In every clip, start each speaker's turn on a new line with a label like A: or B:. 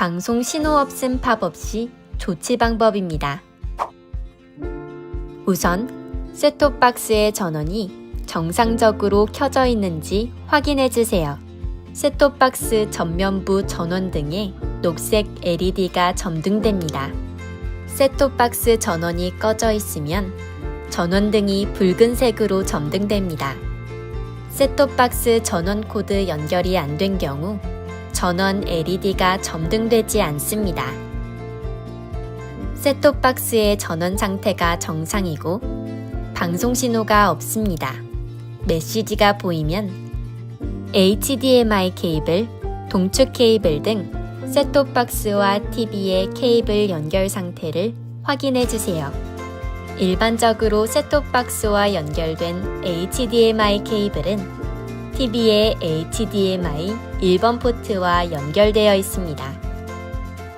A: 방송 신호 없음 팝업 시 조치 방법입니다. 우선 셋톱 박스의 전원이 정상적으로 켜져 있는지 확인해 주세요. 셋톱 박스 전면부 전원 등에 녹색 LED가 점등됩니다. 셋톱 박스 전원이 꺼져 있으면 전원등이 붉은색으로 점등됩니다. 셋톱 박스 전원 코드 연결이 안 된 경우 전원 LED가 점등되지 않습니다. 셋톱박스의 전원 상태가 정상이고 방송 신호가 없습니다. 메시지가 보이면 HDMI 케이블, 동축 케이블 등 셋톱박스와 TV의 케이블 연결 상태를 확인해 주세요. 일반적으로 셋톱박스와 연결된 HDMI 케이블은 TV의 HDMI 1번 포트와 연결되어 있습니다.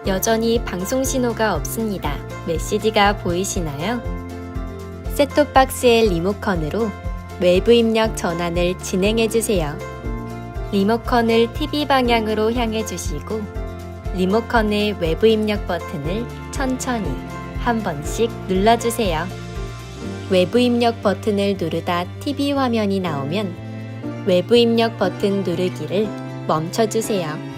A: 여전히 방송 신호가 없습니다. 메시지가 보이시나요? 셋톱박스의 리모컨으로 외부 입력 전환을 진행해 주세요. 리모컨을 TV 방향으로 향해 주시고 리모컨의 외부 입력 버튼을 천천히 한 번씩 눌러 주세요. 외부 입력 버튼을 누르다 TV 화면이 나오면 외부 입력 버튼 누르기를 멈춰주세요.